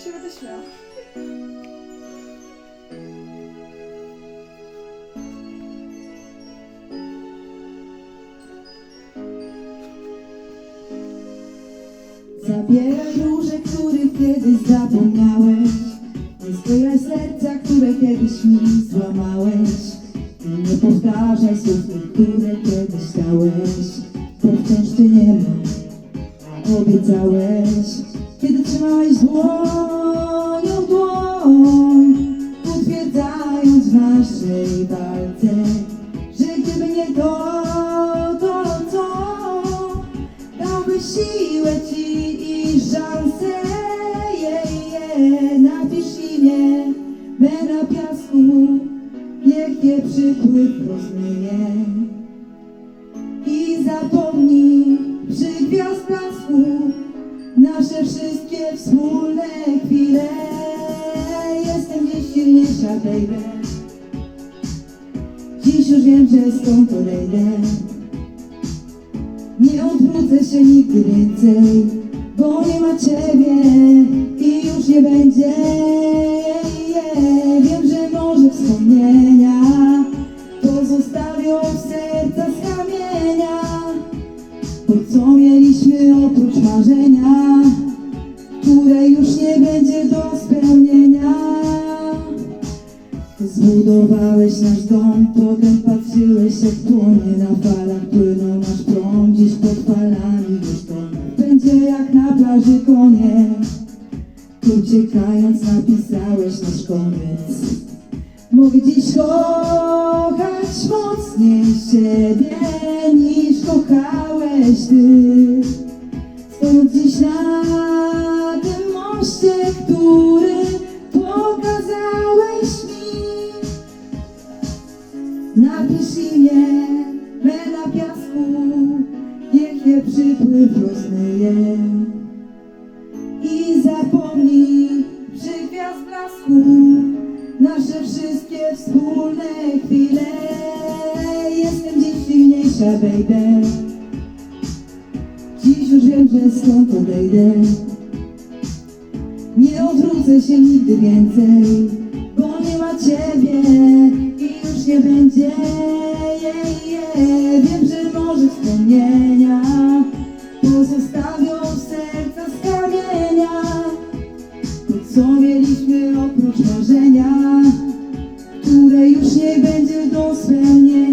Ja się będę śmiała. Zabieraj róże, których kiedyś zapomniałeś. Zbieraj serca, które kiedyś mi złamałeś. Nie powtarzaj słów, które kiedyś dałeś. Bo wciąż ty nie ma, obiecałeś trzymałeś dłonią dłoń Utwierdzając w naszej walce Że gdyby nie to, to co Dałby siłę ci i szansę je, je. Napisz imię me na piasku Niech je przypływ rozmyje I zapomnij wspólne chwile. Jestem dziś silniejsza, baby. Dziś już wiem, że stąd odejdę nie odwrócę się nigdy więcej, bo nie ma ciebie i już nie będzie. Wiem, że może wspomnienia pozostawią serca z kamienia. To co mieliśmy oprócz marzenia, które już nie będzie do spełnienia. Zbudowałeś nasz dom, potem patrzyłeś jak płonie na falach Płynął nasz prąd, dziś pod falami już to Będzie jak na plaży konie Uciekając napisałeś nasz koniec. Mogę dziś kochać mocniej siebie niż kochałeś ty. Stojąc dziś na moście, który pokazałeś mi. Napisz imię me na piasku Niech je przypływ rozmyje. I zapomnij przy gwiazd blasku Nasze wszystkie wspólne chwile. Jestem dziś silniejsza, baby. Dziś już wiem, że stąd odejdę Odwrócę się nigdy więcej Bo nie ma ciebie i już nie będzie je, je. Wiem, że może wspomnienia Pozostawią serca z kamienia To co mieliśmy oprócz marzenia Które już nie będzie do spełnienia